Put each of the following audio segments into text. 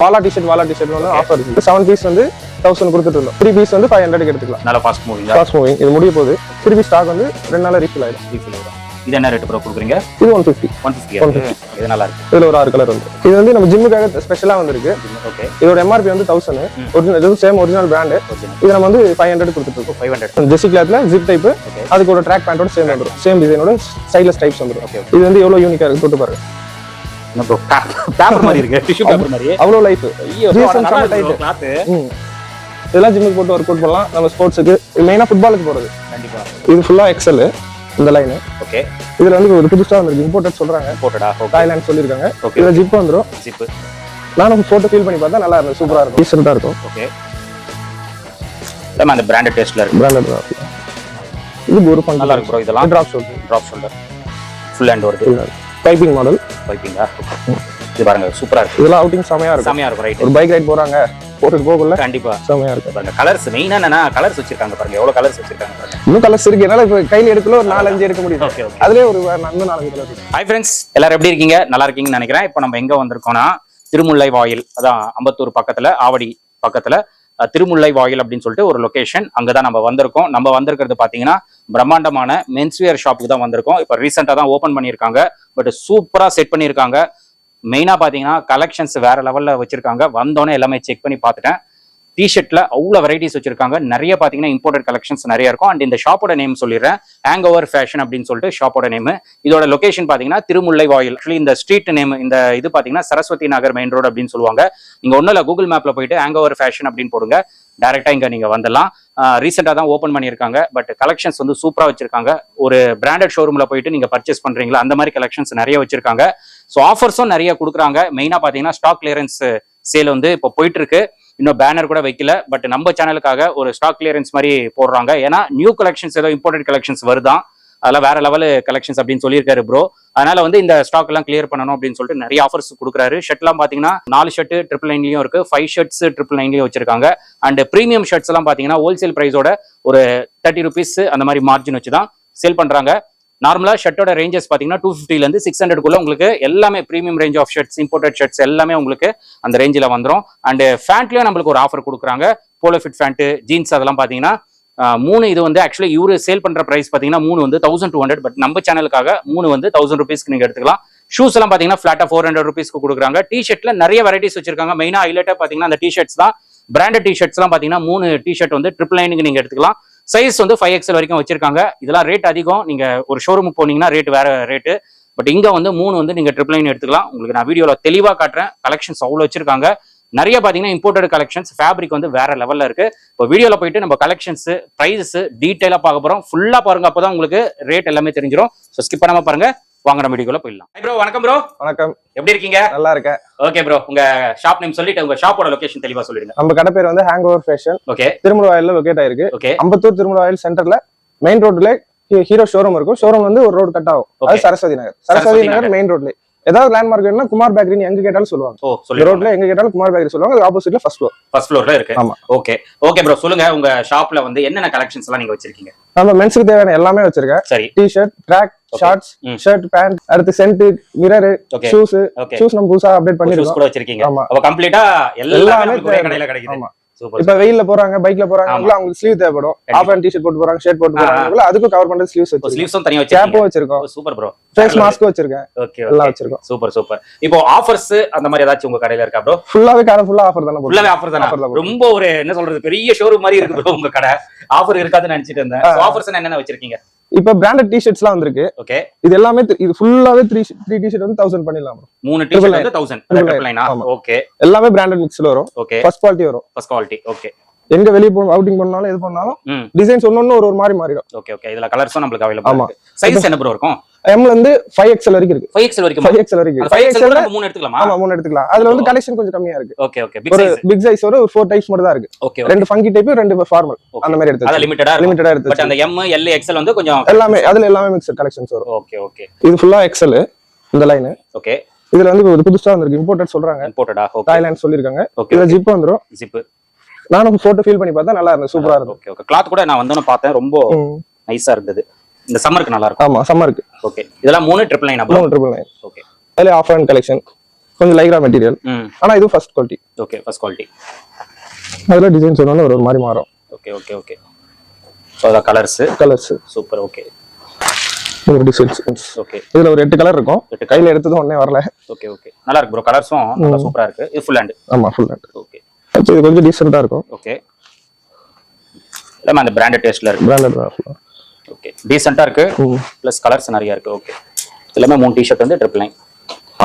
Bala T shirt வாலா T shirt வந்து offer இருக்கு. செவன் பீஸ் வந்து தௌசண்ட் கொடுத்துட்டு இருந்தோம். த்ரீ பீஸ் வந்து ஃபைவ் ஹண்ட்ரட் எடுத்துக்கலாம். நல்ல ஃபாஸ்ட் மூவிங்க ஃபாஸ்ட் மூவிங் இது முடிய போகுது. திருப்பி ஸ்டாக் வந்து ரெண்டு நாள் ரீஃபில் ஆயிடும். ரீஃபில் வரும் இது என்ன ரேட் ப்ரோ கொடுக்குறீங்க? இது ஒன் ஃபிஃப்டி ஒன் ஃபிஃப்டி இது நல்லா இருக்கு. இதுல ஒரு ஆறு கலர் வந்து. இது வந்து நம்ம ஜிம்முக்காக ஸ்பெஷலா வந்திருக்கு. ஓகே இதோட எம்ஆர்பி வந்து தௌசண்ட் ஒரிஜினல் இது சேம் ஒரிஜினல் பிராண்டு இது நம்ம வந்து ஃபைவ் ஹண்ட்ரட் கொடுத்துட்டு இருக்கோம். ஃபைவ் ஹண்ட்ரட் ஜெர்சி கிளாத்ல ஜிப் டைப். அதுக்கு ஒரு ட்ராக் பேண்டோட சேம் வந்துடும் சேம் டிசைனோட ஸ்டைலஸ் டைப்ஸ் வந்துடும் இது வந்து எவ்வளவு யூனிக்கா இருக்கு தொட்டு பாருங்க. பேப்பர் மாதிரி இருக்கு. டிஷ்யூ பேப்பர் மாதிரி அவ்வளவு லைஃப் இதெல்லாம் ஜிம்முக்கு போட்டு ஒர்க் அவுட் பண்ணலாம். நம்ம ஸ்போர்ட்ஸுக்கு மெயினா ஃபுட்பாலுக்கு போறது. கண்டிப்பா. இது ஃபுல்லா எக்ஸல் இந்த லைன் ஓகே. இதுல வந்து ஒரு புதுசா வந்திருக்கு. இம்போர்ட்டட் சொல்றாங்க. போட்டடா ஓகே தாய்லாந்து சொல்லியிருக்காங்க. ஓகே இதுல ஜிப் வந்துடும் ஜிப் நானும் போட்டோ ஃபீல் பண்ணி பார்த்தா நல்லா இருக்கும். சூப்பரா இருக்கும். டீசெண்டா இருக்கும். ஓகே அந்த பிராண்டட் டேஸ்ட்ல இருக்கு. பிராண்டட் இது ஒரு ஃபங்க் நல்லா இருக்கு ப்ரோ இதெல்லாம். Drop shot drop shoulder full hand வருது பைப்பிங் மாடல் பைப்பிங்கா இது பாருங்க சூப்பரா இருக்கு. இதெல்லாம் அவுட்டிங் செமையா இருக்கும். செமையா இருக்கும் ரைட் ஒரு பைக் ரைட் போறாங்க போட்டுட்டு போகல கண்டிப்பா. செமையா இருக்கும். பாருங்க கலர்ஸ் மெயினா என்னன்னா கலர்ஸ் வச்சிருக்காங்க பாருங்க. எவ்வளவு கலர்ஸ் வச்சிருக்காங்க பாருங்க. இன்னும் கலர்ஸ் இருக்கு. என்னால இப்ப கையில எடுக்கல ஒரு நாலஞ்சு எடுக்க முடியுது. ஓகே ஓகே அதுலயே ஒரு இன்னும் நாலஞ்சு கலர் இருக்கு. ஹாய் ஃப்ரெண்ட்ஸ் எல்லாரும் எப்படி இருக்கீங்க? நல்லா இருக்கீங்கன்னு நினைக்கிறேன். இப்போ நம்ம எங்க வந்திருக்கோம்னா திருமுல்லை வாயில் அதான் அம்பத்தூர் பக்கத்துல ஆவடி பக்கத்துல. திருமுல்லை வாயில் அப்படின்னு சொல்லிட்டு ஒரு லொகேஷன் அங்கதான் நம்ம வந்திருக்கோம். நம்ம வந்திருக்கிறது பாத்தீங்கன்னா பிரம்மாண்டமான மென்ஸ்வியர் ஷாப்புக்கு தான் வந்திருக்கோம். இப்போ ரீசெண்டாக தான் ஓப்பன் பண்ணியிருக்காங்க. பட் சூப்பரா செட் பண்ணியிருக்காங்க. மெயினா பாத்தீங்கன்னா கலெக்ஷன்ஸ் வேற லெவல்ல வச்சிருக்காங்க. வந்தோடனே எல்லாமே செக் பண்ணி பார்த்துட்டேன். டிஷர்ட்ல அவ்வளோ வெரைட்டிஸ் வச்சிருக்காங்க. நிறைய பார்த்தீங்கன்னா இம்போர்ட்டட் கலெக்ஷன்ஸ் நிறைய இருக்கும். அண்ட் இந்த ஷாப்போட நேம் சொல்லிடுறேன். ஹேங் ஓவர் ஃபேஷன் அப்படின்னு சொல்லிட்டு ஷாப்போட நேம் இதோட லொகேஷன் பார்த்தீங்கன்னா திருமுல்லை வாயில் ஆக்சுவலி இந்த ஸ்ட்ரீட் நேம் இந்த இது பார்த்தீங்கன்னா சரஸ்வதி நகர் மெயின் ரோடு அப்படின்னு சொல்லுவாங்க. இங்கே ஒன்றும் இல்லை கூகுள் மேப்ல போயிட்டு ஹேங் ஓவர் ஃபேஷன் அப்படின்னு போடுங்க. டேரெக்டாக இங்கே நீங்கள் வந்துடலாம். ரீசெண்டாக தான் ஓப்பன் பண்ணியிருக்காங்க. பட் கலெக்ஷன்ஸ் வந்து சூப்பராக வச்சிருக்காங்க. ஒரு பிராண்டட் ஷோரூமில் போயிட்டு நீங்கள் பர்ச்சேஸ் பண்ணுறீங்களா அந்த மாதிரி கலெக்ஷன்ஸ் நிறைய வச்சிருக்காங்க. ஸோ ஆஃபர்ஸும் நிறைய கொடுக்குறாங்க. மெயினாக பார்த்தீங்கன்னா ஸ்டாக் கிளியரன்ஸ் சேல் வந்து இப்போ போயிட்டு இருக்கு. இன்னும் பேனர் கூட வைக்கல பட் நம்ம சேனலுக்காக ஒரு ஸ்டாக் கிளியரன்ஸ் மாதிரி போடுறாங்க. ஏன்னா நியூ கலெக்ஷன்ஸ் ஏதோ இம்போர்ட்டட் கலெக்ஷன்ஸ் வருதான் அதெல்லாம் வேற லெவல் கலெக்ஷன்ஸ் அப்படின்னு சொல்லியிருக்காரு ப்ரோ அதனால வந்து இந்த ஸ்டாக் எல்லாம் கிளியர் பண்ணணும் அப்படின்னு சொல்லிட்டு நிறைய ஆஃபர்ஸ் கொடுக்குறாரு. ஷர்ட்லாம் பாத்தீங்கன்னா நாலு ஷர்ட் ட்ரிபிள் நைன்லயும் இருக்கு. ஃபைவ் ஷர்ட்ஸ் ட்ரிபிள் நைன்லயும் வச்சிருக்காங்க. அண்ட் ப்ரீமியம் ஷர்ட்ஸ் எல்லாம் பாத்தீங்கன்னா ஹோல்சேல் பிரைஸோட ஒரு தேர்ட்டி ருபீஸ் அந்த மாதிரி மார்ஜின் வச்சு தான் சேல் பண்றாங்க. நார்மலாக ஷர்ட்டோட ரேஞ்சஸ் பார்த்தீங்கன்னா டூ ஃபிஃப்டிலேருந்து சிக்ஸ் ஹண்ட்ரட்குள்ளே உங்களுக்கு எல்லாமே premium range of shirts imported shirts எல்லாமே உங்களுக்கு அந்த ரேஞ்சில் வந்துடும் அண்டு ஃபேண்ட்லேயும் நம்மளுக்கு ஒரு ஆஃபர் கொடுக்குறாங்க. போலோ ஃபிட் ஃபேண்ட்டு ஜீன்ஸ் அதெல்லாம் பார்த்தீங்கன்னா மூணு இது வந்து ஆக்சுவலி இவரு சேல் பண்ணுற ப்ரைஸ் பார்த்தீங்கன்னா மூணு வந்து தௌசண்ட் டூ ஹண்ட்ரட் பட் நம்ம சேனலுக்காக மூணு வந்து தௌசண்ட் ருபீஸ்க்கு நீங்கள் எடுத்துக்கலாம். ஷூஸ் எல்லாம் பாத்தீங்கன்னா ஃபிளாட்டாக ஃபோர் ஹண்ட்ரட் ருபீஸ்க்கு கொடுக்குறாங்க. டி ஷர்ட்ல நிறைய வெரைட்டிஸ் வச்சிருக்காங்க. மெயினாக ஹைலைட்டாக பார்த்தீங்கன்னா அந்த டி ஷர்ட்ஸ் தான். பிராண்டட் டி ஷர்ட்ஸ்லாம் பார்த்தீங்கன்னா மூணு டி ஷர்ட் வந்து ட்ரிபிள் நைனுக்கு நீங்கள் எடுத்துக்கலாம். சைஸ் வந்து ஃபைவ் எக்ஸல் வரைக்கும் வச்சிருக்காங்க. இதெல்லாம் ரேட் அதிகம். நீங்க ஒரு ஷோரூமுக்கு போனீங்கன்னா ரேட் வேற ரேட்டு பட் இங்க வந்து மூணு வந்து நீங்க ட்ரிபிள் நைன் எடுத்துக்கலாம். உங்களுக்கு நான் வீடியோல தெளிவா காட்டுறேன். கலெக்ஷன்ஸ் அவ்வளவு வச்சிருக்காங்க. நிறைய பாத்தீங்கன்னா இம்போர்ட்டட் கலெக்ஷன்ஸ் ஃபேப்ரிக் வந்து வேற லெவல்ல இருக்கு. இப்போ வீடியோல போயிட்டு நம்ம கலெக்ஷன்ஸ் பிரைஸ் டீடைலா பார்க்க போறோம். ஃபுல்லா பாருங்க. அப்பதான் உங்களுக்கு ரேட் எல்லாமே தெரிஞ்சிடும் ஸோ ஸ்கிப் பண்ணாம பாருங்க. வாங்க நம்ம வீடியோக்குள்ள போயிடலாம். ப்ரோ வணக்கம் ப்ரோ வணக்கம். எப்படி இருக்கீங்க? நல்லா இருக்கேன். ஓகே ப்ரோ உங்க ஷாப் நேம் சொல்லிட்டு உங்க ஷாப்போட லொகேஷன் தெளிவா சொல்லிடுங்க. நம்ம கடை பேர் வந்து ஹேங் ஓவர் ஃபேஷன் ஓகே திருமுருவாயில லொகேட் ஆயிருக்கு. ஓகே அம்பத்தூர் திருமுருவாயில் சென்டர்ல மெயின் ரோட்ல ஹீரோ ஷோரூம் இருக்கும். ஷோரூம் வந்து ஒரு ரோடு கட் ஆகும். அது. சரஸ்வதி நகர். சரஸ்வதி நகர். மெயின் ரோட்ல ஏதாவது லேண்ட்மார்க் வேணும்னா குமார் பேக்கரின்னு எங்க கேட்டாலும் சொல்லுவாங்க. சொல்லி ரோட்ல எங்க கேட்டாலும் குமார் பேக்கரி சொல்லுவாங்க. அது ஆப்போசிட்ல ஃபர்ஸ்ட் ஃப்ளோர் ஃபர்ஸ்ட் ஃப்ளோர்ல இருக்கு. ஆமா. ஓகே ஓகே ப்ரோ சொல்லுங்க உங்க ஷாப்ல வந்து என்னென்ன கலெக்ஷன்ஸ் எல்லாம் நீங்க வச்சிருக்கீங்க? நம்ம மென்ஸுக்கு தேவையான எல்லாமே வச்சிருக்கேன். சரி. T shirt track. Shorts. Shirt pant அடுத்து சென்ட் மிரர் ஷூஸ் ஷூஸ் நம்ம புதுசா அப்டேட் பண்ணிருக்கோம். கூட வச்சிருக்கீங்க. அப்ப கம்ப்ளீட்டா எல்லாமே. கடையில கிடைக்குது. இப்ப வெயில்ல போறாங்க பைக்ல போறாங்க. அவங்களுக்கு ஸ்லீவ் தேவைப்படும். ஆஃப் அண்ட் டி-ஷர்ட் போட்டு போறாங்க ஷர்ட் போட்டு. போறாங்க அதுக்கும் கவர் பண்றது ஸ்லீவ்ஸ் வச்சிருக்கோம். ஸ்லீவ்ஸும் தனியா கேப்பும் வச்சிருக்கீங்க வச்சிருக்கோம். சூப்பர் ப்ரோ ஃபேஸ் மாஸ்க்கும் வச்சிருக்கேன். ஓகே எல்லாம் வச்சிருக்கோம். சூப்பர் சூப்பர் இப்போ ஆஃபர்ஸ் அந்த மாதிரி ஏதாச்சும் உங்க கடையில இருக்கா ப்ரோ ஃபுல்லாவே காரம் ஃபுல்லா ஆஃபர் தானே. ஃபுல்லாவே ஆஃபர் தானா. ரொம்ப ஒரு என்ன சொல்றது பெரிய ஷோரூம் மாதிரி இருக்கு ப்ரோ உங்க கடை. ஆஃபர் இருக்காதுன்னு நினைச்சிட்டு இருந்தேன். ஆஃபர்ஸ் என்னென்ன வச்சிருக்கீங்க? இப்ப பிராண்டட் டி-ஷர்ட்ஸ்லாம் வந்திருக்கு. ஓகே இது எல்லாமே இது ஃபுல்லாவே த்ரீ த்ரீ டி-ஷர்ட் வந்து தௌசண்ட் பண்ணிடலாம். மூணு டிஷர்ட். வந்து தௌசண்ட் Triple ட்ரிபிள் நைனா ஆமா. ஓகே எல்லாமே பிராண்டட் மிக்ஸ்ல வரும். ஓகே ஃபர்ஸ்ட் குவாலிட்டி வரும். ஃபர்ஸ்ட் குவாலிட்டி ஓகே எங்க வெளிய போ அவுட்டிங் பண்ணாலும் எது பண்ணாலும் டிசைன்ஸ் ஒன்னொன்னு ஒரு ஒரு மாதிரி மாறிடும். ஓகே ஓகே இதுல கலர்ஸும் நம்மளுக்கு அவைலபிள் ஆமா. சைஸ் என்ன ப்ரோ இருக்கும்? எம்ல இருந்து ஃபைவ் எக்ஸ்எல் வரைக்கும் இருக்கு. ஃபைவ் எக்ஸல் வரைக்கும் ஃபைவ் எக்ஸ்எல் வரைக்கும் ஃபைவ் எக்ஸ்எல் மூணு எடுத்துக்கலாமா? ஆமா மூணு எடுத்துக்கலாம். அதுல வந்து கலெக்ஷன் கொஞ்சம் கம்மியா இருக்கு. ஓகே ஓகே பிக் ஒரு சைஸ் பிக் சைஸ் ஒரு ஃபோர் டைப்ஸ் மட்டும் தான் இருக்கு. ஓகே ரெண்டு ஃபங்கி டைப் ரெண்டு ஃபார்மல். அந்த மாதிரி எடுத்து அத லிமிட்டடா லிமிட்டடா எடுத்து பட் அந்த எம் எல் எக்ஸல் வந்து கொஞ்சம் எல்லாமே அதுல எல்லாமே மிக்சர் கலெக்ஷன்ஸ் வரும். ஓகே ஓகே இது ஃபுல்லா எக்ஸல் இந்த லைன் ஓகே இதுல வந்து புதுசா வந்திருக்கு. இம்போர்ட்டட் சொல்றாங்க. இம்போர்ட்டடா ஓகே தாய்லாந்து சொல்லிருக்காங்க ஓகே இதுல ஜிப் வந்துரும். ஜிப் நானும் போட்டோ ஃபீல் பண்ணி பார்த்தா நல்லா இருந்தது. சூப்பரா இருக்கும் ஓகே ஓகே கிளாத் கூட நான் வந்தோன்னு பார்த்தேன். ரொம்ப. நைஸா இருந்தது. இந்த சம்மருக்கு நல்லா இருக்கும் ஆமா சம்மருக்கு ஓகே இதெல்லாம் மூணு ட்ரிபிள் நைன் மூணு ட்ரிபிள் நைன் ஓகே அதுல ஆஃப் ஹேண்ட் கலெக்ஷன் கொஞ்சம் லைக்ரா மெட்டீரியல் ஆனா இது first quality okay first quality அதுல டிசைன்ஸ் ஒன்று ஒரு ஒரு மாதிரி மாறும். ஓகே ஓகே ஓகே ஸோ அதான் கலர்ஸு கலர்ஸ் சூப்பர் ஓகே ஒரு டிசைன்ஸ் ஓகே இதுல ஒரு எட்டு கலர் இருக்கும். எட்டு கையில எடுத்ததும் உடனே வரல. ஓகே ஓகே நல்லா இருக்கு ப்ரோ கலர்ஸும் நல்லா சூப்பரா இருக்கு. இது ஃபுல் ஹேண்ட் ஆமா ஃபுல் ஹேண்ட் ஓகே இது கொஞ்சம் டீசெண்டா இருக்கும். ஓகே எல்லாமே அந்த பிராண்டட் டேஸ்ட்ல இருக்கு. பிராண்டட் தான். ஓகே டீசெண்டா இருக்கு. ப்ளஸ் கலர்ஸ் நிறைய இருக்கு. ஓகே எல்லாமே மூணு டிஷர்ட் வந்து ட்ரிபிள் நைன்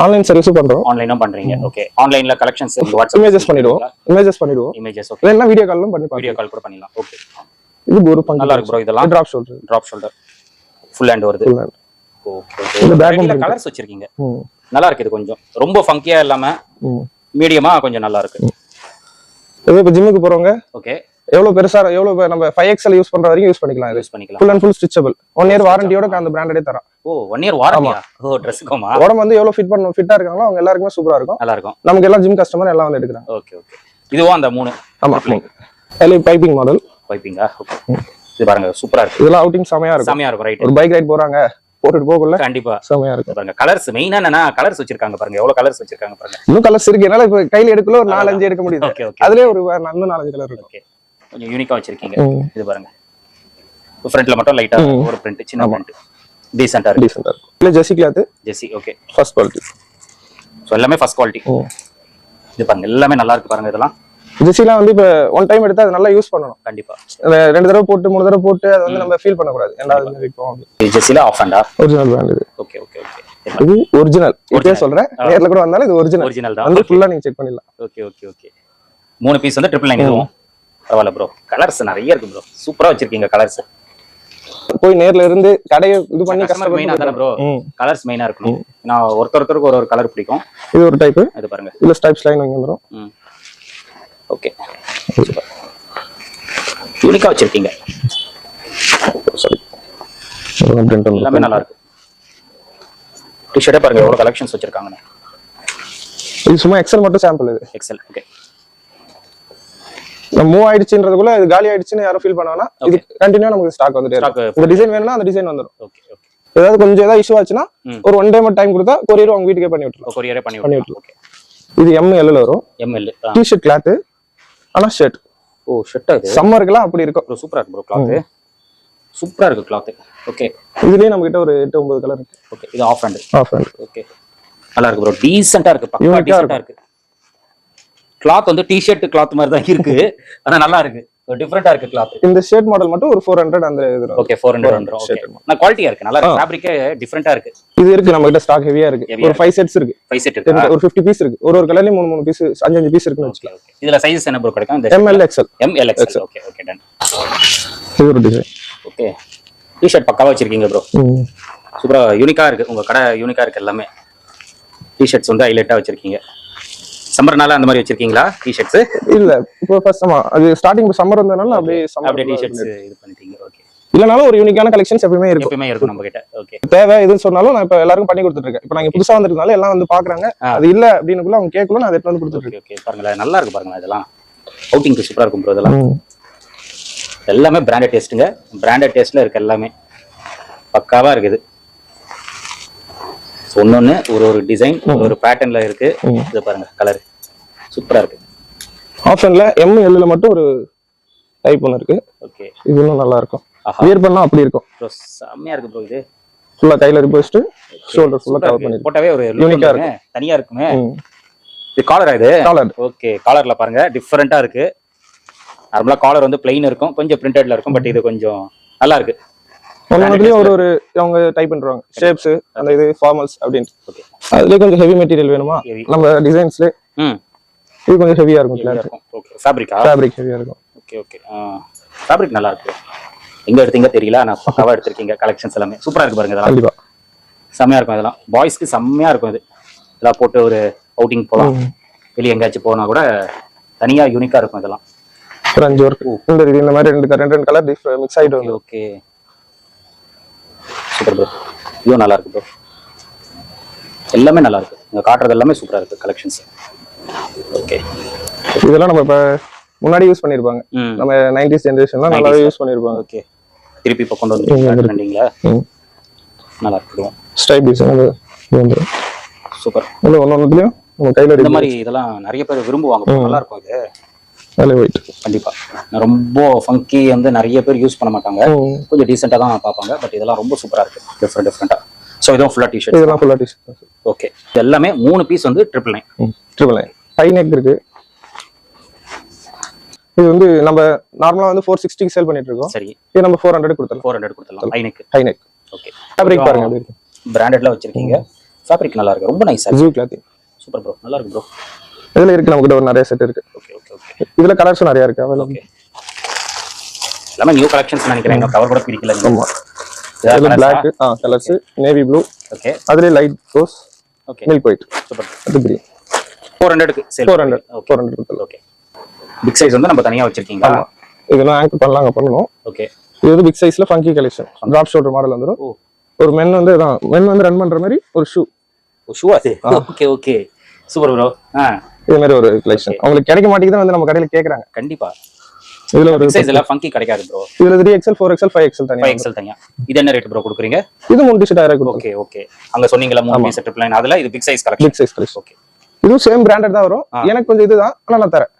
ஆன்லைன் சர்வீஸும் பண்றோம். ஆன்லைனும் பண்றீங்க. ஓகே ஆன்லைன்ல கலெக்ஷன்ஸ் வாட்ஸ்அப் இமேஜஸ் பண்ணிடுவோம். இமேஜஸ் பண்ணிடுவோம். இமேஜஸ் ஓகே வேணா வீடியோ காலும் பண்ணி வீடியோ கால் கூட பண்ணிடலாம். ஓகே இது ஒரு பங்கு. நல்லா இருக்கு ப்ரோ இதெல்லாம் drop shoulder drop shoulder full hand வருது. ஓகே ஓகே and கலர்ஸ் வச்சிருக்கீங்க. நல்லா இருக்கு இது கொஞ்சம். ரொம்ப ஃபங்கியா இல்லாம மீடியமா கொஞ்சம் நல்லா இருக்கு. இப்போ ஜிம்முக்கு போறவங்க ஓகே எவ்வளவு பெருசா எவ்வளவு நம்ம ஃபைவ் எக்ஸ்எல் யூஸ் பண்ற வரைக்கும் யூஸ் பண்ணிக்கலாம் யூஸ் பண்ணிக்கலாம். Full and full stretchable one year வாரண்டியோட அந்த பிராண்டடே தரோம் ஓ ஒன் இயர் வாரண்டியா ஓ ட்ரெஸ்ஸுக்குமா உடம்பு வந்து எவ்வளவு ஃபிட் பண்ணணும் ஃபிட்டா இருக்காங்களோ அவங்க எல்லாருக்குமே சூப்பரா இருக்கும். நல்லா இருக்கும் நமக்கு எல்லாம் ஜிம் கஸ்டமர் எல்லாம் வந்து எடுக்கிறாங்க. ஓகே ஓகே இதுவும் அந்த மூணு? ஆமா. எல்லாம் பைப்பிங் மாடல் வைப்பீங்க ஓகே இது பாருங்க சூப்பரா இருக்கு. இதெல்லாம் அவுட்டிங் செமையா இருக்கும். செமையா இருக்கும் ரைட் ஒரு பைக் ரைட் போறாங்க போட்டுட்டு போகல கண்டிப்பா. செமையா இருக்கும். பாருங்க கலர்ஸ் மெயினா என்னன்னா கலர்ஸ் வச்சிருக்காங்க பாருங்க. எவ்வளவு கலர்ஸ் வச்சிருக்காங்க பாருங்க. இன்னும் கலர்ஸ் இருக்கு. என்னால இப்ப கையில எடுக்கல ஒரு நாலஞ்சு எடுக்க முடியுது. அதுலயே ஒரு இன்னும் நாலஞ்சு கலர் இருக்கும். ஓகே கொஞ்சம் யூனிக்கா வச்சிருக்கீங்க. இது பாருங்க. ஃப்ரண்ட்ல மட்டும் லைட்டா ஒரு பிரிண்ட் சின்ன பிரிண்ட் டீசெண்டா இருக்கு. டீசெண்டா இருக்கும் இல்ல ஜெர்சி கிளாத் ஜெஸ்ஸி ஓகே ஃபர்ஸ்ட் குவாலிட்டி ஸோ எல்லாமே ஃபர்ஸ்ட் குவாலிட்டி இது பாருங்க எல்லாமே நல்லா இருக்கு பாருங்க இதெல்லாம். ஜெர்சிலாம் வந்து இப்ப ஒன் டைம் எடுத்தா அது நல்லா யூஸ் பண்ணணும். கண்டிப்பா. ரெண்டு தடவை போட்டு மூணு தடவை போட்டு அதை வந்து நம்ம ஃபீல் பண்ணக்கூடாது. ரெண்டாவது இருக்கும் ஜெஸ்ஸில ஆஃப் ஹேண்டா ஒரிஜினல் பிராண்ட் இது. ஓகே ஓகே ஓகே இது ஒரிஜினல் இப்பயே சொல்றேன். நேர்ல கூட வந்தாலும் இது ஒரிஜினல் ஒரிஜினல் தான். வந்து ஃபுல்லா நீங்க செக் பண்ணிடலாம். ஓகே ஓகே ஓகே மூணு பீஸ் வந்து ட்ரிபிள் நைன் பரவாயில்ல ப்ரோ கலர்ஸ் நிறைய இருக்கு ப்ரோ சூப்பரா வச்சிருக்கீங்க கலர்ஸ் போய் நேர்ல இருந்து கடையை இது பண்ணி கஸ்டமர் மெயினா தானே ப்ரோ. கலர்ஸ் மெயினா இருக்கணும். நான் ஒருத்தர் ஒருத்தருக்கு ஒரு ஒரு கலர் பிடிக்கும். இது ஒரு டைப் இது பாருங்க. இதுல ஸ்டைப்ஸ் லைன் வாங்கி ம். ஓகே சூப்பர் யூனிக்கா வச்சிருக்கீங்க. சாரி எல்லாமே நல்லா இருக்கு டிஷர்ட்டே பாருங்க எவ்வளவு கலெக்ஷன்ஸ் வச்சிருக்காங்கன்னு. இது சும்மா எக்ஸல் மட்டும் சாம்பிள் இது. எக்ஸல் ஓகே மூவ் ஆயிடுச்சுன்றதுக்குள்ள இது காலி ஆயிடுச்சுன்னு யாரும் ஃபீல் பண்ணாங்கன்னா இது கண்டினியூ நமக்கு ஸ்டாக் வந்துட்டே இருக்கும். இந்த டிசைன் வேணும்னா அந்த டிசைன் ஓகே ஏதாவது கொஞ்சம் ஏதாவது இஷ்யூ ஆச்சுன்னா. ஒரு ஒன் டே மட்டும் டைம் கொடுத்தா கொரியர் அவங்க வீட்டுக்கே பண்ணி விட்டுரும். கொரியரே பண்ணி பண்ணி ஓகே இது எம் எல்ல வரும். M L T shirt cloth ஆனா ஷர்ட் ஓ ஷர்ட் இது? சம்மருக்குலாம் அப்படி இருக்கும். ப்ரோ சூப்பரா இருக்கு ப்ரோ கிளாத் சூப்பரா இருக்கு கிளாத் ஓகே இதுலயே நம்ம கிட்ட ஒரு எட்டு ஒன்பது கலர் இருக்கு. ஓகே இது half hand half hand okay நல்லா இருக்கு ப்ரோ டீசெண்டா இருக்கு பக்கா டீசெண்டா இருக்கு. கிளாத் வந்து டி-ஷர்ட் கிளாத் மாதிரி தான் இருக்கு. ஆனா நல்லா இருக்கு. டிஃபரெண்டா இருக்கு கிளாத் இந்த ஷர்ட் மாடல் மட்டும் ஒரு ஃபோர் ஹண்ட்ரட் அந்த இது. Okay four hundred okay shirt. நான் குவாலிட்டியா இருக்கு. நல்லா இருக்கு. ஃபேப்ரிக்கே டிஃபரெண்டா இருக்கு. இது இருக்கு நம்ம கிட்ட ஸ்டாக் ஹெவியா இருக்கு ஒரு ஃபைவ் செட்ஸ் இருக்கு. ஃபைவ் செட் இருக்கு. ஒரு ஃபிஃப்டி பீஸ் இருக்கு. ஒரு ஒரு கலர்லயும் மூணு மூணு பீஸ் அஞ்சு அஞ்சு பீஸ் இருக்குன்னு ஓகே இதுல சைஸஸ் என்ன ப்ரோ கிடைக்கும்? இந்த M L X L M L X L okay okay done இது ஒரு டிசைன் ஓகே டி-ஷர்ட் பக்காவா வச்சிருக்கீங்க ப்ரோ சூப்பரா யூனிக்கா இருக்கு. உங்க கடை யூனிக்கா இருக்கு எல்லாமே. டி-ஷர்ட்ஸ் வந்து ஹைலைட்டா வச்சிருக்கீங்க. சம்மர்னால அந்த மாதிரி வச்சிருக்கீங்களா டி-ஷர்ட்ஸ் இல்ல இப்போ ஃபர்ஸ்ட் ஆமா அது ஸ்டார்டிங் சம்மர் வந்ததுனால அப்படியே சம்மர் அப்படியே டி-ஷர்ட்ஸ் இது பண்ணிட்டீங்க ஓகே இல்லனாலும் ஒரு யூனிக்கான கலெக்ஷன்ஸ் எப்பவுமே இருக்கும். எப்பவுமே இருக்கும் நம்ம கிட்ட ஓகே தேவை எதுன்னு சொன்னாலும் நான் இப்ப எல்லாருக்கும் பண்ணி கொடுத்துட்டு இருக்கேன் இப்போ நாங்க புதுசா வந்திருக்கனால எல்லாம் வந்து பாக்குறாங்க. அது இல்ல அப்படின்னு அவங்க கேட்கல நான் அதை எடுத்து வந்து கொடுத்துட்டு ஓகே ஓகே பாருங்களேன் நல்லா இருக்கு பாருங்களேன் இதெல்லாம். அவுட்டிங்க்கு சூப்பரா இருக்கும் ப்ரோ இதெல்லாம். எல்லாமே பிராண்டட் டேஸ்ட்டுங்க பிராண்டட் டேஸ்ட்ல இருக்கு எல்லாமே. பக்காவா இருக்குது. ஒன்னொன்னு ஒரு ஒரு டிசைன் ஒரு பேட்டர்ன்ல இருக்கு. இது பாருங்க கலர் சூப்பரா இருக்கு. ஆப்ஷன்ல எம் எல்ல மட்டும் ஒரு டைப் ஒன்று இருக்கு. ஓகே இது இன்னும் நல்லா இருக்கும். வியர் பண்ணா அப்படி இருக்கும். ப்ரோ செம்மையா இருக்கு ப்ரோ இது. ஃபுல்லா கையில ரிப் வச்சுட்டு ஷோல்டர் ஃபுல்லா கவர். பண்ணிருக்கு போட்டாவே ஒரு யூனிக்கா இருக்கு. தனியா இருக்குமே. இது காலரா இது? காலர் ஓகே காலர்ல பாருங்க. டிஃபரெண்டா இருக்கு. நார்மலா காலர் வந்து பிளைன் இருக்கும். கொஞ்சம் பிரிண்டட்ல இருக்கும் பட் இது கொஞ்சம் நல்லா இருக்கு. ஒரு ஒரு அவங்க டைப் பண்றாங்க ஷேப்ஸ் அந்த இது ஃபார்மல்ஸ் அப்படின்ட்டு. ஓகே அதுலயே கொஞ்சம் ஹெவி மெட்டீரியல் வேணுமா. நம்ம டிசைன்ஸ்ல ம். இது கொஞ்சம் ஹெவியா இருக்கும் கிளாத் ஓகே ஃபேப்ரிக்கா ஃபேப்ரிக் ஹெவியா இருக்கும். ஓகே ஓகே ஃபேப்ரிக் நல்லா இருக்கு. எங்க எடுத்தீங்க தெரியல ஆனா பக்காவா எடுத்திருக்கீங்க கலெக்ஷன்ஸ் எல்லாமே. சூப்பரா இருக்கு பாருங்க இதெல்லாம். கண்டிப்பா. செம்மையா இருக்கும் இதெல்லாம். பாய்ஸ்க்கு செம்மையா இருக்கும் இது. இதெல்லாம் போட்டு ஒரு அவுட்டிங் போகலாம் வெளியே எங்கேயாச்சும் போனா கூட தனியா யூனிக்கா இருக்கும் இதெல்லாம். அஞ்சு ஒர்க் இந்த மாதிரி ரெண்டு ரெண்டு ரெண்டு கலர் மிக்ஸ் ஆயிட்டு வந்து ஓகே சூப்பர் ப்ரோ இதுவும் நல்லா இருக்கு ப்ரோ எல்லாமே நல்லா இருக்கு. இங்க காட்டுறது எல்லாமே சூப்பரா இருக்கு கலெக்ஷன்ஸ் ஓகே இதெல்லாம் நம்ம இப்ப முன்னாடி யூஸ் பண்ணிருப்பாங்க. நம்ம நைன்டிஸ் ஜென்ரேஷன்லாம் நல்லாவே யூஸ் பண்ணிருப்பாங்க. ஓகே திருப்பி இப்போ கொண்டு வந்து நல்லா இருக்கு ஸ்டைப் டிசைன் வந்து சூப்பர் இன்னும் ஒன்று ஒன்றுலையும் நம்ம கையில இந்த மாதிரி இதெல்லாம் நிறைய பேர் விரும்புவாங்க. நல்லா இருக்கும் இது நல்ல கண்டிப்பா. ரொம்ப ஃபங்கி வந்து நிறைய பேர் யூஸ் பண்ண மாட்டாங்க. கொஞ்சம் டீசெண்டா தான் பார்ப்பாங்க. பட் இதெல்லாம் ரொம்ப சூப்பரா இருக்கு. டிஃப்ரெண்ட் டிஃப்ரெண்டா ஸோ இதுவும் ஃபுல்லா டிஷர்ட் இதெல்லாம் ஃபுல்லா டிஷர்ட் ஓகே எல்லாமே மூணு பீஸ் வந்து triple nine triple nine high neck இருக்கு. இது வந்து நம்ம நார்மலா வந்து ஃபோர் சிக்ஸ்டிக்கு சேல் பண்ணிட்டு இருக்கோம். சரி. இது நம்ம ஃபோர் ஹண்ட்ரட் கொடுத்துடலாம். ஃபோர் ஹண்ட்ரட் கொடுத்துடலாம். ஐனுக்கு ஹை நெக் ஓகே ஃபேப்ரிக் பாருங்க அப்படி இருக்கு. பிராண்டட்ல வச்சிருக்கீங்க. ஃபேப்ரிக் நல்லா இருக்கு. ரொம்ப நைஸா ஜூ கிளாத்திங் சூப்பர் ப்ரோ நல்லா இருக்கு ப்ரோ இதுல இருக்கு நம்ம கிட்ட ஒரு நிறைய செட் இருக்கு. ஓகே ஓகே ஓகே இதுல கலர்ஸும் நிறைய இருக்கு அவைலபிள் ஓகே எல்லாமே நியூ கலெக்ஷன்ஸ் நினைக்கிறேன். இன்னும் கவர் கூட பிரிக்கல ஆமா. இதுல பிளாக் ஆ? கலர்ஸ் நேவி ப்ளூ ஓகே அதுலயே light rose okay milk white super அது கிரீன் ஃபோர் ஹண்ட்ரடுக்கு four hundred four hundred okay big size வந்து நம்ம தனியா வச்சிருக்கீங்களா? ஆமா. இதெல்லாம் அங்க பண்ணணும். ஓகே இது வந்து பிக் சைஸ்ல funky collection drop shoulder model வந்துரும். ஓ ஒரு மென் வந்து இதான் மென் வந்து ரன் பண்ற மாதிரி ஒரு ஷூ ஷூ அது ஓகே ஓகே சூப்பர் ப்ரோ ஆ. இது மாதிரி ஒரு கலெக்ஷன் அவங்களுக்கு கிடைக்க மாட்டேங்குது வந்து நம்ம கடையில கேக்குறாங்க. கண்டிப்பா. இதுல ஒரு சைஸ் எல்லாம் ஃபங்கி கிடைக்காது ப்ரோ இதுல three XL four XL five XL தனியா. ஃபைவ் எக்ஸல் தனியா. இது என்ன ரேட் ப்ரோ கொடுக்குறீங்க? இது மூணு டிஷர்ட் ஆயிரம் ஓகே ஓகே அங்க சொன்னீங்களா மூணு பீஸ் ட்ரிபிள் நைன் அதுல இது big size collection big size collection okay இதுவும் சேம் பிராண்டட் தான் வரும். எனக்கு கொஞ்சம் இதுதான் ஆனா நான் தரேன்.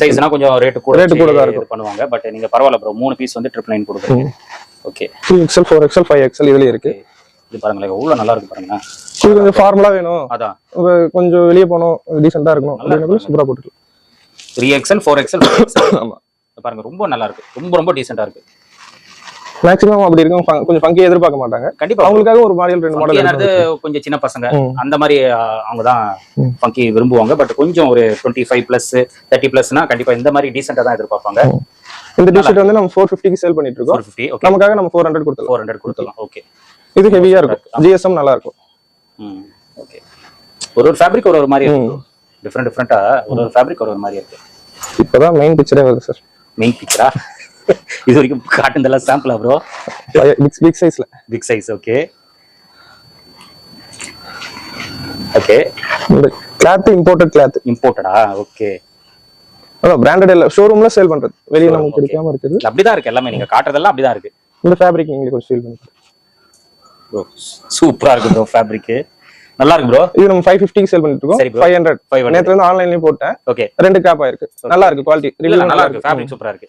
சைஸ்னா கொஞ்சம் ரேட் கூட Rate கூட தான் இருக்கும். பண்ணுவாங்க. பட் நீங்க பரவாயில்ல ப்ரோ மூணு பீஸ் வந்து ட்ரிபிள் நைன் கொடுக்குறீங்க okay three XL four XL five XL இதுலயும் இருக்கு. இது பாருங்களேன் எவ்வளவு நல்லா இருக்கு பாருங்க இது கொஞ்சம் ஃபார்முலா வேணும். அதான். கொஞ்சம் வெளியே போகணும் டீசெண்டா இருக்கணும். அப்படின்னு சூப்பரா போட்டுக்கலாம். த்ரீ எக்ஸல் ஃபோர் எக்ஸல் ஆமா. பாருங்க ரொம்ப நல்லா இருக்கு. ரொம்ப ரொம்ப டீசெண்டா இருக்கு. மேக்ஸிமம் அப்படி இருக்கும் கொஞ்சம் ஃபங்கி எதிர்பார்க்க மாட்டாங்க. கண்டிப்பா. அவங்களுக்காக ஒரு மாடல் ரெண்டு மாடல் கொஞ்சம் சின்ன பசங்க. அந்த மாதிரி அவங்க தான். ஃபங்கி விரும்புவாங்க. பட் கொஞ்சம் ஒரு டுவெண்ட்டி ஃபைவ் பிளஸ் தேர்ட்டி பிளஸ்னா கண்டிப்பா இந்த மாதிரி டீசெண்டா தான் எதிர்பார்ப்பாங்க. இந்த டிஷர்ட் வந்து நம்ம ஃபோர் ஃபிஃப்டிக்கு சேல் பண்ணிட்டு இருக்கோம். நமக்காக நம்ம ஃபோர் ஹண்ட்ரட் கொடுத்துலாம் ஃபோர் ஹண்ட்ரட் கொடுத்துலாம் ஓகே இது ஹெவியா இருக்கும். ஜிஎஸ்எம் நல்லா இருக்கும். ஓகே ஒரு ஒரு ஃபேப்ரிக் ஒரு ஒரு மாதிரி இருக்கு. டிஃப்ரெண்ட் டிஃப்ரெண்டா ஒரு ஒரு ஃபேப்ரிக் ஒரு ஒரு மாதிரி இருக்கு. இப்பதான் மெயின் பிக்சரே வருது சார் மெயின் பிக்சரா இது வரைக்கும் காட்டுனதெல்லாம் சாம்பிளா ப்ரோ பிக் பிக் சைஸ்ல big size okay okay cloth imported cloth இம்போர்ட்டடா okay அதான் பிராண்டட் இல்ல. ஷோரூம்ல சேல் பண்றது. வெளியே நமக்கு. கிடைக்காம இருக்குது அப்படிதான் இருக்கு எல்லாமே. நீங்க காட்டுறதெல்லாம் அப்படிதான் இருக்கு. இந்த ஃபேப்ரிக் எங்களுக்கு கொஞ்சம் ஃபீல் பண்ணுது ப்ரோ சூப்பரா இருக்கு ப்ரோ ஃபேப்ரிக் நல்லா இருக்கு ப்ரோ இது நம்ம ஃபைவ் ஃபிஃப்டிக்கு சேல் பண்ணிட்டு இருக்கோம். சரி bro. Five hundred 500. நேற்று வந்து ஆன்லைன்லயும் போட்டேன். ஓகே ரெண்டு கேப் ஆயிருக்கு நல்லா இருக்கு குவாலிட்டி நல்லா இருக்கு. ஃபேப்ரிக் சூப்பரா இருக்கு.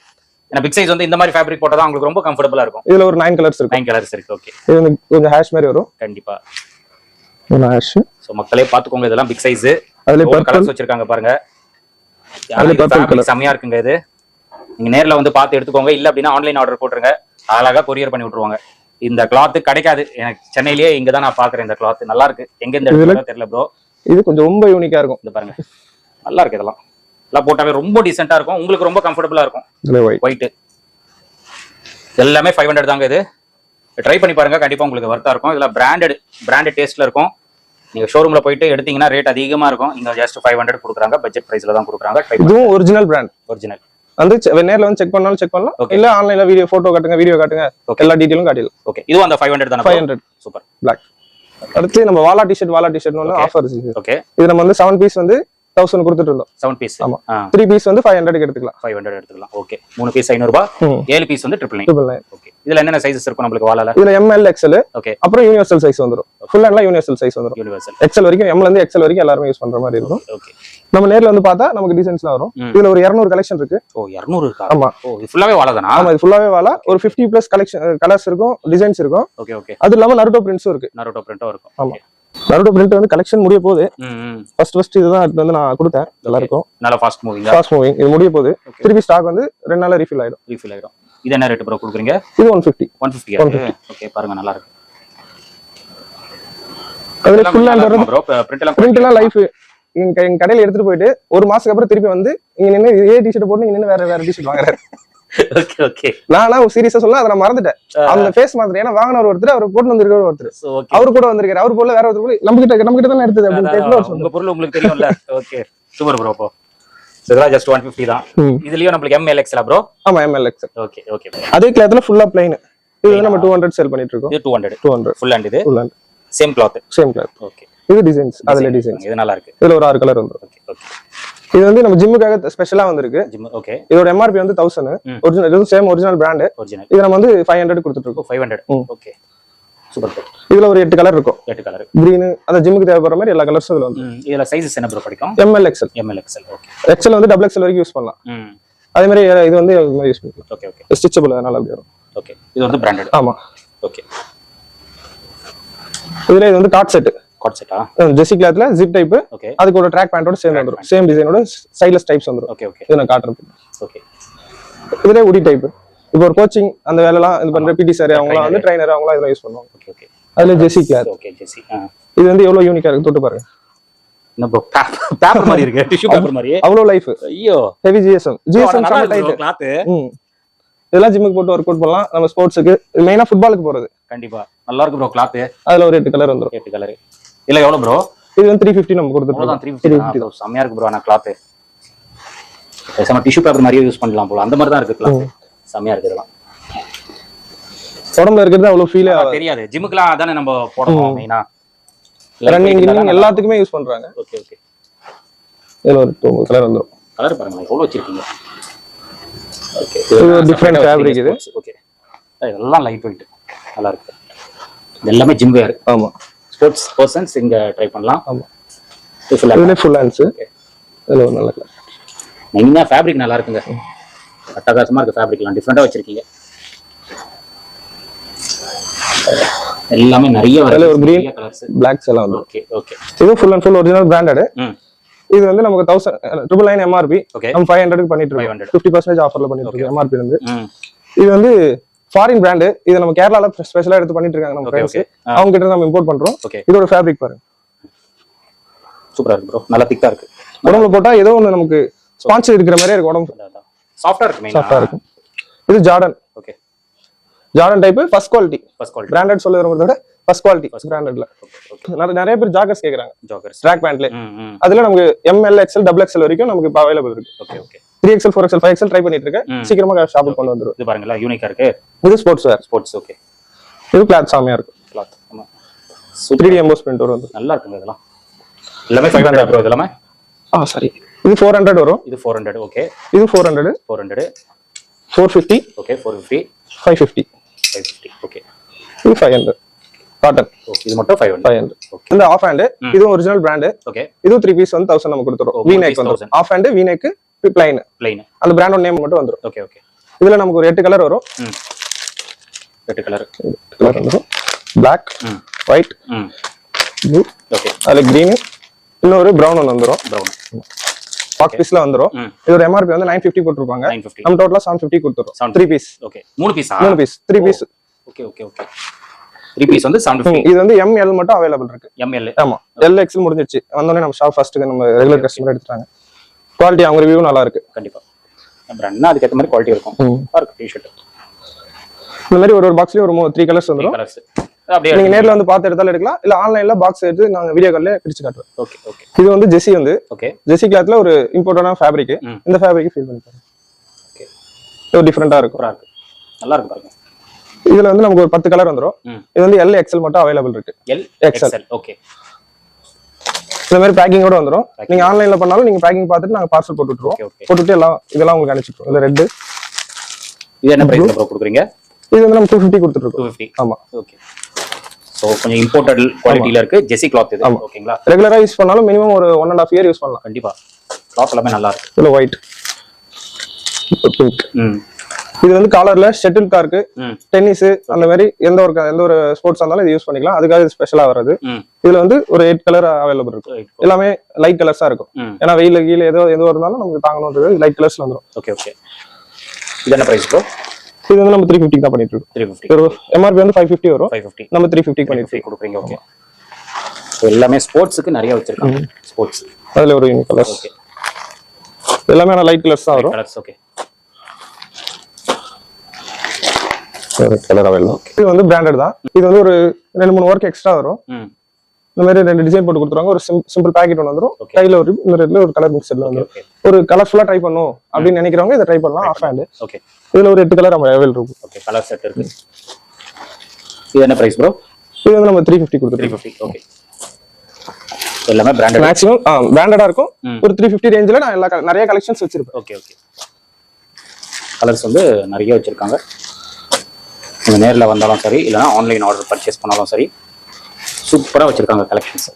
ஏன்னா பிக் சைஸ் வந்து இந்த மாதிரி ஃபேப்ரிக் போட்டா தான் உங்களுக்கு ரொம்ப கம்ஃபர்டபுளா இருக்கும். இதுல ஒரு நைன் கலர்ஸ் இருக்கும். நைன் கலர்ஸ் இருக்கு ஓகே இது வந்து கொஞ்சம் ஹேஷ் மாதிரி வரும். கண்டிப்பா. ஹேஷ் சோ மக்களே பாத்துக்கோங்க இதெல்லாம் பிக் சைஸ் அதுல கலர்ஸ் வச்சிருக்காங்க பாருங்க. செமையா இருக்குங்க இது. நீங்க நேர்ல வந்து பார்த்து எடுத்துக்கோங்க. இல்ல அப்படின்னா ஆன்லைன் ஆர்டர் போட்டுருங்க. அழகா கொரியர் பண்ணி விட்டுருவாங்க. இந்த கிளாத் கிடைக்காது. எனக்கு சென்னையிலேயே இங்க தான் நான் பாக்குறேன் இந்த கிளாத் நல்லா இருக்கு. எங்க இந்த இடத்துல தெரியல ப்ரோ இது கொஞ்சம் ரொம்ப யூனிக்கா இருக்கும். இந்த பாருங்க. நல்லா இருக்கு இதெல்லாம். எல்லாம் போட்டாவே ரொம்ப டீசெண்டா இருக்கும். உங்களுக்கு ரொம்ப கம்ஃபர்டபுளா இருக்கும். ஒயிட் எல்லாமே ஃபைவ் ஹண்ட்ரட் தாங்க இது. ட்ரை பண்ணி பாருங்க. கண்டிப்பா உங்களுக்கு வர்த்தா இருக்கும். இதுல பிராண்டட் பிராண்டட் டேஸ்ட்ல இருக்கும். நீங்க ஷோரூம்ல போயிட்டு எடுத்தீங்கன்னா ரேட் அதிகமா இருக்கும். இங்க ஜஸ்ட் ஃபைவ் ஹண்ட்ரட் கொடுக்குறாங்க. பட்ஜெட் பிரைஸ்ல தான் கொடுக்குறாங்க. இதுவும் ஒரிஜினல் பிராண்ட் ஒரிஜினல் வந்து நேர்ல வந்து செக் பண்ணாலும் செக் பண்ணலாம். Okay. இல்ல ஆன்லைன்ல வீடியோ போட்டோ காட்டுங்க வீடியோ காட்டுங்க. எல்லா டீடைலும் காட்டிடலாம். ஓகே இதுவும் அந்த ஃபைவ் ஹண்ட்ரட் தானே ஃபைவ் ஹண்ட்ரட் சூப்பர் பிளாக் அடுத்து நம்ம வாலா டிஷர்ட் வாலா டிஷர்ட் ஒன்று. ஆஃபர் ஓகே இது நம்ம வந்து செவன் பீஸ் வந்து தௌசண்ட் கொடுத்துட்டு இருந்தோம் செவன் பீஸ் ஆமா. த்ரீ பீஸ் வந்து ஃபைவ் ஹண்ட்ரட்க்கு எடுத்துக்கலாம். ஃபைவ் ஹண்ட்ரட் எடுத்துக்கலாம். ஓகே மூணு பீஸ் ஐநூறுபா. ஏழு பீஸ் வந்து triple nine triple nine okay இதுல என்னென்ன சைஸஸ் இருக்கும் நம்மளுக்கு வாழல இதுல M L X L okay அப்புறம் யூனிவர்சல் சைஸ் வந்துரும். ஃபுல் அண்ட்லாம் யூனிவர்சல் சைஸ் வந்துரும். யூனிவர்சல் எக்ஸ்எல் வரைக்கும் எம்ல இருந்து எக்ஸ்எல் வரைக்கும் எல்லாருமே யூஸ் பண்ற மாதிரி இருக்கும். ஓகே நம்ம நேர்ல வந்து பார்த்தா நமக்கு டிசைன்ஸ்லாம் வரும். இதுல ஒரு 200 கலெக்ஷன் இருக்கு. ஓ இரநூறு இருக்கா? ஆமா. ஓ இது ஃபுல்லாவே வாழ தானா ஆமா இது ஃபுல்லாவே வாலா. ஒரு 50 பிளஸ் கலெக்ஷன் கலர்ஸ் இருக்கும் டிசைன்ஸ் இருக்கும். ஓகே ஓகே அது இல்லாம நருட்டோ பிரிண்ட்ஸும் இருக்கு. நரோட்டோ பிரிண்டும் இருக்கும். ஆமா. நருட்டோ பிரிண்ட் வந்து கலெக்ஷன் முடிய போகுது. ஃபர்ஸ்ட் ஃபர்ஸ்ட் இதுதான் எடுத்து வந்து நான் கொடுத்தேன் எல்லாருக்கும். நல்லா ஃபாஸ்ட் மூவிங்கா ஃபாஸ்ட் மூவிங் இது முடிய போகுது. திருப்பி ஸ்டாக் வந்து ரெண்டு நாள்ல ரீஃபில் ஆயிடும். ரீஃபில் ஆயிடும். இது என்ன ரேட் ப்ரோ கொடுக்குறீங்க? இது one fifty one fifty okay பாருங்க நல்லா இருக்கு. அதுல ஃபுல் ஹேண்ட் வரும் ப்ரோ பிரிண்ட் எல்லாம் பிரிண்ட் எல்லாம் லைஃப் எங்க கடையில எடுத்துட்டு போயிட்டு ஒரு மாசத்துக்கு அப்புறம் திருப்பி வந்து இங்க நின்னு இதே டிஷர்ட் போட்டு இங்க நின்னு வேற வேற டிஷர்ட் வாங்குறாரு. ஓகே ஓகே நானா சீரியஸா சொல்ல அதை நான் மறந்துட்டேன். அந்த ஃபேஸ் மாதிரி. ஏன்னா வாங்கினவர் ஒருத்தர் அவர் போட்டு வந்திருக்கிற ஒருத்தர். அவர் கூட வந்திருக்காரு. அவர் போல வேற ஒருத்தர் போல நம்ம கிட்ட நம்ம கிட்ட தானே எடுத்தது அப்படின்னு உங்க பொருள் உங்களுக்கு தெரியும்ல. ஓகே சூப்பர் ப்ரோ அப்போ இதெல்லாம் ஜஸ்ட் ஒன் ஃபிஃப்டி தான். இதுலயும் நம்மளுக்கு எம் எல்எக்ஸ்ல ப்ரோ ஆமா M L X okay okay அதே கிளாத்ல ஃபுல்லா பிளைன் இது நம்ம டூ ஹண்ட்ரட் சேல் பண்ணிட்டு இருக்கோம். Two hundred two hundred full hand இது? Same cloth same cloth okay இது டிசைன்ஸ் அதுல டிசைன்ஸ் இது நல்லா இருக்கு. இதுல ஒரு ஆறு கலர் வந்துரும். ஓகே ஓகே இது வந்து நம்ம ஜிம்முக்காக ஸ்பெஷலா வந்திருக்கு. ஜிம் ஓகே இதோட எம்ஆர்பி வந்து தௌசண்ட். ஒரிஜினல் இதுவும் சேம் ஒரிஜினல் பிராண்டு ஒரிஜினல் இது நம்ம வந்து ஃபைவ் ஹண்ட்ரட் கொடுத்துட்டு இருக்கோம் five hundred. Okay super bro இதுல ஒரு எட்டு கலர் இருக்கும். எட்டு கலர் கிரீன் அந்த ஜிம்முக்கு தேவைப்படுற மாதிரி எல்லா கலர்ஸும் இதுல வந்து இதுல சைஸஸ் என்ன ப்ரோ படிக்கும்? M L X L M L X L okay X L வந்து டபுள் எக்ஸ்எல் வரைக்கும் யூஸ் பண்ணலாம். அதே மாதிரி இது வந்து இது யூஸ் பண்ணிக்கலாம். ஓகே ஓகே ஸ்டிச்சபிள் அதனால அப்படி வரும். ஓகே இது வந்து பிராண்டட் ஆமா. ஓகே இதுல இது வந்து காட் செட் காட் செட்டா ஜெசி கிளாத்ல ஜிப் டைப் ஓகே அதுக்கு ஒரு ட்ராக் பேண்டோட சேர்ந்து வந்துரும். சேம் டிசைனோட ஸ்டைலஸ் டைப்ஸ் வந்துரும். ஓகே ஓகே இது நான் காட்டுறேன். ஓகே இதுல உடி டைப் இப்போ ஒரு கோச்சிங் அந்த வேலைலாம் இது பண்ற பிடி சார் அவங்களாம் வந்து ட்ரைனர் அவங்களாம் இதெல்லாம் யூஸ் பண்ணுவாங்க. ஓகே ஓகே அதுல ஜெசி கிளாத் ஓகே ஜெசி இது வந்து எவ்வளவு யூனிக்கா இருக்கு? தொட்டு பாருங்க. பேப்பர் மாதிரி இருக்கு. டிஷ்யூ பேப்பர் மாதிரி அவ்வளவு லைஃப் ஐயோ. ஹெவி ஜிஎஸ்எம் டைட் கிளாத் இதெல்லாம் ஜிம்முக்கு போட்டு ஒர்க் அவுட் பண்ணலாம். நம்ம ஸ்போர்ட்ஸுக்கு மெயினா ஃபுட்பாலுக்கு போறது. கண்டிப்பா. நல்லா இருக்கு ப்ரோ கிளாத் அதுல ஒரு எட்டு கலர் வந்துரும். எட்டு கலர் இல்ல எவ்வளவு ப்ரோ இது வந்து த்ரீ ஃபிஃப்டி நம்ம அவ்வளவுதான் த்ரீ ஃபிஃப்டி செம்மையா இருக்கு ப்ரோ ஆனா கிளாத் பேசாம டிஷ்யூ பேப்பர் மாதிரியே யூஸ் பண்ணலாம் போல. அந்த மாதிரி தான் இருக்கு கிளாத் செம்மையா இருக்கு இதெல்லாம். உடம்புல இருக்கிறது அவ்வளவு ஃபீலே தெரியாது. ஜிம்முக்குலாம் அதானே நம்ம போடணும் மெயினா ரன்னிங் கின்னிங் எல்லாத்துக்குமே யூஸ் பண்றாங்க. ஓகே ஓகே இதுல ஒரு கலர் வந்துரும். கலர் பாருங்க எவ்வளவு வச்சிருக்கீங்க? ஓகே இது different fabric இது. ஓகே இதெல்லாம் லைட் வெயிட் நல்லா இருக்கு. இது எல்லாமே ஜிம் வேர் ஆமா. ஸ்போர்ட்ஸ் பர்சன்ஸ் இங்க ட்ரை பண்ணலாம். ஆமா. இது full ஆ இதுல ஃபுல் ஹேண்ட்ஸ் இதுல ஒரு நல்ல கலர் மெயினா ஃபேப்ரிக் நல்லா இருக்குங்க. அட்டகாசமா இருக்கு ஃபேப்ரிக்லாம் டிஃப்ரெண்டா வச்சிருக்கீங்க. எல்லாமே நிறைய அதுல ஒரு. கலர்ஸ் பிளாக்ஸ் எல்லாம் வந்துரும் ஓகே ஓகே இது full and full original branded இது வந்து நமக்கு தௌசண்ட் ட்ரிபிள் நைன் எம்ஆர்பி நம்ம ஃபைவ் ஹண்ட்ரட் பண்ணிட்டு இருக்கோம். 500. ஃபிஃப்டி பர்சன்டேஜ் ஆஃபர்ல பண்ணிட்டு இருக்கோம் எம்ஆர்பி வந்து இது வந்து ஃபாரின் பிராண்டு இது நம்ம கேரளால ஸ்பெஷலா எடுத்து பண்ணிட்டு இருக்காங்க நம்ம ஃப்ரெண்ட்ஸ் அவங்க கிட்ட நம்ம இம்போர்ட் பண்றோம். இதோட ஃபேப்ரிக் பாருங்க. சூப்பரா இருக்கு ப்ரோ நல்லா திக்கா இருக்கு. உடம்புல போட்டா ஏதோ ஒண்ணு நமக்கு ஸ்பான்சர் இருக்கிற மாதிரியே இருக்கு உடம்பு சாஃப்டா இருக்கு சாஃப்டா இருக்கும். இது Jordan okay Jordan type first quality first quality branded சொல்லுறத விட ஃபர்ஸ்ட் குவாலிட்டி பிராண்டட்ல நிறைய பேர் ஜாக்கர்ஸ் கேக்குறாங்க. ஜாகர்ஸ் ட்ராக் பேண்ட்ல அதுல நமக்கு எம்எல் எக்ஸ்எல் டபுள் எக்ஸ்எல் வரைக்கும் நமக்கு அவைலபிள் இருக்கு. Okay okay three XL four XL five XL try பண்ணிட்டு இருக்கேன். சீக்கிரமா ஷாப்புக்கு கொண்டு வந்துரும். இது பாருங்களா யூனிக்கா இருக்கு. இது ஸ்போர்ட்ஸ் வேர் ஸ்போர்ட்ஸ் ஓகே இது கிளாத் சாமியா இருக்கும். கிளாத் ஆமா. த்ரீ டி எம்போஸ் பிரிண்ட் வரும் நல்லா இருக்குங்க இதெல்லாம். எல்லாமே ஃபைவ் ஹண்ட்ரட் ப்ரோ இதெல்லாமே? ஆ சாரி இது ஃபோர் ஹண்ட்ரட் வரும். இது ஃபோர் ஹண்ட்ரட் ஓகே இது four hundred four hundred four fifty okay four fifty five fifty five fifty okay இது ஃபைவ் ஹண்ட்ரட் காட்டன் இது மட்டும் five hundred five hundred okay இந்த ஆஃப் ஹேண்டு இதுவும் ஒரிஜினல் பிராண்டு ஓகே இதுவும் three piece வந்து thousand நம்ம கொடுத்துரும் V neck 1000. Half hand V neck plain plain அந்த பிராண்டோட நேம் மட்டும் வந்துரும். ஓகே ஓகே இதுல நமக்கு ஒரு எட்டு கலர் வரும். ரெட் கலர் கலர் வந்துரும். பிளாக் ஒயிட் ப்ளூ ஓகே அதுல கிரீன் இன்னொரு ப்ரௌன் ஒன்று வந்துரும். ப்ரௌன் பாக் பீஸ்ல வந்துரும். இதோட எம்ஆர்பி வந்து நைன் ஃபிஃப்டி ஃபிஃப்டி நம்ம டோட்டலா செவன் ஃபிஃப்டி கொடுத்துரும் த்ரீ பீஸ் ஓகே மூணு பீஸா மூணு piece three piece okay okay okay three piece வந்து செவன் இது வந்து எம்எல் மட்டும் அவைலபிள் இருக்கு. எம்எல் ஆமா. எல் எக்ஸல் முடிஞ்சிருச்சு. வந்தோடனே நம்ம ஷாப் ஃபர்ஸ்ட்டுக்கு நம்ம ரெகுலர் கஸ்டமர் எடுத்துட்டாங்க. குவாலிட்டி அவங்க ரிவ்யூ நல்லா இருக்கு. கண்டிப்பா. பிராண்ட்னா அதுக்கேற்ற மாதிரி குவாலிட்டி இருக்கும். இருக்கு டிஷர்ட் இந்த மாதிரி ஒரு ஒரு பாக்ஸ்லயும் ஒரு த்ரீ கலர்ஸ் அப்படியே நீங்க நேர்ல வந்து பார்த்து எடுத்தாலும் எடுக்கலாம். இல்ல ஆன்லைன்ல பாக்ஸ் எடுத்து நாங்க வீடியோ கால்ல பிரிச்சு காட்டுறோம். ஓகே ஓகே இது வந்து ஜெசி வந்து ஓகே ஜெசி கிளாத்ல ஒரு இம்பார்ட்டன்டான ஃபேப்ரிக். இந்த ஃபேப்ரிக் ஃபீல் பண்ணி பாருங்க ஓகே இது டிஃப்ரெண்டா இருக்கும். நல்லா இருக்கு பாருங்க. இதுல வந்து நமக்கு ஒரு பத்து கலர் வந்துரும். ம். இது வந்து எல் எக்ஸல் மட்டும் அவைலபிள் இருக்கு. L XL. X L okay இந்த மாதிரி பேக்கிங்கோட வந்துரும். நீங்க ஆன்லைன்ல பண்ணாலும் நீங்க பேக்கிங் பார்த்துட்டு நாங்க பார்சல் போட்டு விட்டுருவோம். போட்டுட்டு எல்லாம் இதெல்லாம் உங்களுக்கு அனுப்பிச்சிருக்கோம் இதுல ரெட் இது என்ன பிரைஸ் ப்ரோ கொடுக்குறீங்க? இது வந்து நம்ம டூ ஃபிஃப்டி கொடுத்துட்டு ஆமா. ஓகே ஸோ கொஞ்சம் இம்போர்ட்டட் குவாலிட்டியில இருக்கு. ஜெசி கிளாத் இது. ஓகேங்களா ரெகுலரா யூஸ் பண்ணாலும் மினிமம் ஒரு one and half year use பண்ணலாம். கண்டிப்பா. கிளாத் எல்லாமே நல்லா இருக்கு. இதுல ஒயிட் பிங்க் ம். இது வந்து காலர்ல ஷட்டில் கார்க்கு டென்னிஸ் அந்த மாதிரி எந்த ஒரு எந்த ஒரு ஸ்போர்ட்ஸ் இருந்தாலும் இது யூஸ் பண்ணிக்கலாம். அதுக்காக இது ஸ்பெஷலா வர்றது. ம். இதுல வந்து ஒரு எயிட் கலர் அவைலபிள் இருக்கும். எல்லாமே லைட் கலர்ஸா இருக்கும். ஏன்னா வெயில கீழே ஏதோ எதுவும் இருந்தாலும் நமக்கு தாங்கணுன்றது லைட் கலர்ஸ்ல வந்துரும். ஓகே ஓகே இது என்ன பிரைஸ் ப்ரோ இது வந்து நம்ம த்ரீ ஃபிஃப்டி தான் பண்ணிட்டு இருக்கோம். த்ரீ ஃபிஃப்டி ஒரு எம்ஆர்பி வந்து ஃபைவ் ஃபிஃப்டி வரும். ஃபைவ் ஃபிஃப்டி நம்ம த்ரீ ஃபிஃப்டி பண்ணிட்டு ஃபிஃப்டி கொடுக்குறீங்க ஓகே எல்லாமே ஸ்போர்ட்ஸுக்கு நிறைய வச்சிருக்காங்க. ஸ்போர்ட்ஸ். அதுல ஒரு கலர்ஸ் ஓகே எல்லாமே ஆனால் லைட் கலர்ஸ் தான் வரும். கலர்ஸ் கலர் அவைலபிள் இது வந்து பிராண்டட் தான். இது வந்து ஒரு ரெண்டு மூணு ஒர்க் எக்ஸ்ட்ரா வரும். ம். இந்த மாதிரி ரெண்டு டிசைன் போட்டு கொடுத்துருவாங்க. ஒரு சிம்பிள் பேக்கெட் ஒன்று வந்துரும். Okay. கையில ஒரு இந்த ரெண்டுல ஒரு கலர் மிக்சர்ல வந்துரும். ஓகே ஒரு கலர்ஃபுல்லா ட்ரை பண்ணும் அப்படின்னு நினைக்கிறவங்க இதை ட்ரை பண்ணலாம். ஆஃப் ஹேண்ட் ஓகே இதுல ஒரு எட்டு கலர் நம்ம அவைலபிள் இருக்கும். ஓகே கலர் செட் இருக்கு. இது என்ன பிரைஸ் ப்ரோ இது வந்து நம்ம த்ரீ ஃபிஃப்டி த்ரீ கொடுத்துருக்கோம் ஃபிஃப்டி ஓகே எல்லாமே பிராண்டட் மேக்ஸிமம் பிராண்டடா இருக்கும். ஒரு த்ரீ ஃபிஃப்டி ரேஞ்சில் நான் எல்லா நிறைய கலெக்ஷன்ஸ் வச்சிருப்பேன். ஓகே ஓகே கலர்ஸ் வந்து நிறைய வச்சிருக்காங்க. நீங்கள் நேரில் வந்தாலும் சரி இல்லைனா ஆன்லைன் ஆர்டர் பர்ச்சேஸ் பண்ணாலும் சரி சூப்பராக வச்சுருக்காங்க கலெக்ஷன்ஸ்